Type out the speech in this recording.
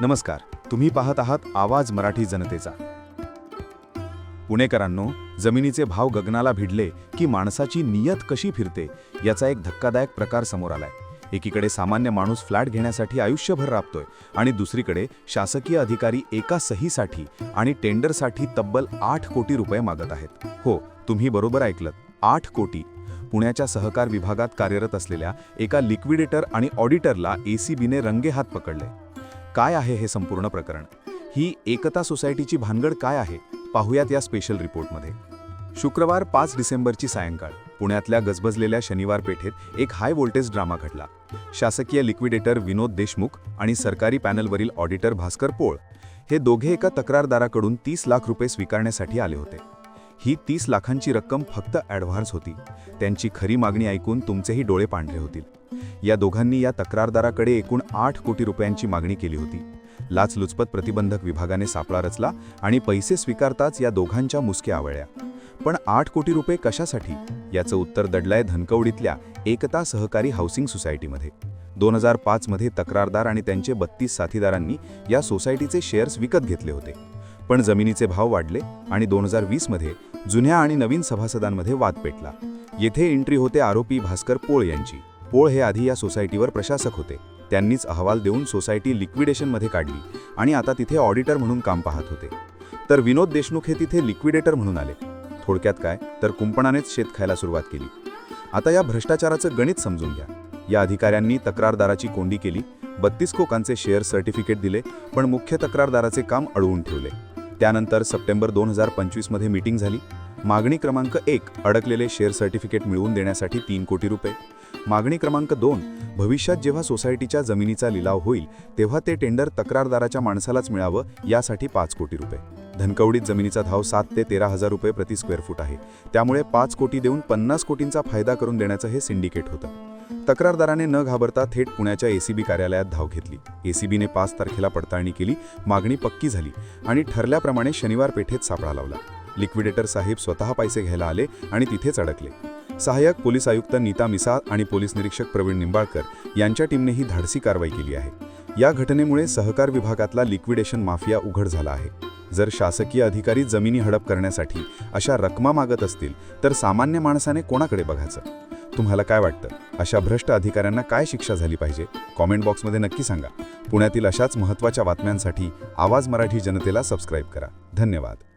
नमस्कार. तुम्ही पाहत आहात आवाज मराठी जनतेचा. पुणेकरांनो जमिनीचे भाव गगनाला भिडले की माणसाची नियत कशी फिरते याचा एक धक्कादायक प्रकार समोर आलाय. एकीकडे सामान्य माणूस फ्लॅट घेण्यासाठी आयुष्यभर राबतोय आणि दुसरीकडे शासकीय अधिकारी एका सहीसाठी आणि टेंडरसाठी तब्बल आठ कोटी रुपये मागत आहेत. हो तुम्ही बरोबर ऐकलं आठ कोटी. पुण्याच्या सहकार विभागात कार्यरत असलेल्या एका लिक्विडेटर आणि ऑडिटरला एसीबीने रंगेहात पकडले. काय आहे हे संपूर्ण प्रकरण? ही एकता सोसायटीची भानगड काय आहे? पाहुयात या स्पेशल रिपोर्टमध्ये शुक्रवार पाच डिसेंबरची सायंकाळ पुण्यातल्या गजबजलेल्या शनिवार पेठेत एक हाय व्होल्टेज ड्रामा घडला. शासकीय लिक्विडेटर विनोद देशमुख आणि सरकारी पॅनलवरील ऑडिटर भास्कर पोळ हे दोघे एका तक्रारदाराकडून तीस लाख रुपये स्वीकारण्यासाठी आले होते. ही तीस लाखांची रक्कम फक्त ॲडव्हान्स होती. त्यांची खरी मागणी ऐकून तुमचेही डोळे पांढरे होतील. या दोघांनी या तक्रारदाराकडे एकूण आठ कोटी रुपयांची मागणी केली होती. लाचलुचपत प्रतिबंधक विभागाने सापळा रचला आणि पैसे स्वीकारताच या दोघांच्या मुसक्या आवळल्या. पण आठ कोटी रुपये कशासाठी? याचं उत्तर दडलंय धनकवडीतल्या एकता सहकारी हाऊसिंग सोसायटीमध्ये. दोन हजार पाचमध्ये तक्रारदार आणि त्यांचे बत्तीस साथीदारांनी या सोसायटीचे शेअर्स विकत घेतले होते. पण जमिनीचे भाव वाढले आणि दोन हजार वीसमध्ये जुन्या आणि नवीन सभासदांमध्ये वाद पेटला. येथे एंट्री होते आरोपी भास्कर पोळ यांची. पोळ हे आधी या सोसायटीवर प्रशासक होते. त्यांनीच अहवाल देऊन सोसायटी लिक्विडेशनमध्ये काढली आणि आता तिथे ऑडिटर म्हणून काम पाहत होते. तर विनोद देशमुख हे तिथे लिक्विडेटर म्हणून आले. थोडक्यात काय? तर कुंपणानेच शेत खायला सुरुवात केली. आता या भ्रष्टाचाराचं गणित समजून घ्या. या अधिकाऱ्यांनी तक्रारदाराची कोंडी केली बत्तीस कोकांचे शेअर सर्टिफिकेट दिले पण मुख्य तक्रारदाराचे काम अडवून ठेवले. त्यानंतर सप्टेंबर दोन हजार पंचवीसमध्ये मीटिंग झाली. मागणी क्रमांक एक अडकलेले शेअर सर्टिफिकेट मिळवून देण्यासाठी तीन कोटी रुपये. मागणी क्रमांक दोन भविष्यात जेव्हा सोसायटीच्या जमिनीचा लिलाव होईल तेव्हा ते टेंडर तक्रारदाराच्या माणसालाच मिळावं यासाठी पाच कोटी रुपये. धनकवडीत जमिनीचा धाव सात ते तेरा हजार रुपये प्रति स्क्वेअर फूट आहे. त्यामुळे पाच कोटी देऊन पन्नास कोटींचा फायदा करून देण्याचं हे सिंडिकेट होतं. तक्रारदाराने न घाबरता थेट पुण्याच्या एसीबी कार्यालयात धाव घेतली. एसीबीने पाच तारखेला पडताळणी केली मागणी पक्की झाली आणि ठरल्याप्रमाणे शनिवार पेठेत सापळा लावला. लिक्विडेटर साहेब स्वतः पैसे घ्यायला आले आणि तिथेच अडकले. सहाय्यक पोलीस आयुक्त नीता मिसाळ आणि पोलीस निरीक्षक प्रवीण निंबाळकर यांच्या टीमने ही धाडसी कारवाई केली आहे. या घटनेमुळे सहकार विभागातला लिक्विडेशन माफिया उघड झाला आहे. जर शासकीय अधिकारी जमिनी हडप करण्यासाठी अशा रकमा मागत असतील तर सामान्य माणसाने कोणाकडे बघायचं? तुम्हाला काय वाटतं? अशा भ्रष्ट अधिकाऱ्यांना काय शिक्षा झाली पाहिजे? कॉमेंट बॉक्समध्ये नक्की सांगा. पुण्यातील अशाच महत्त्वाच्या बातम्यांसाठी आवाज मराठी जनतेला सबस्क्राईब करा. धन्यवाद.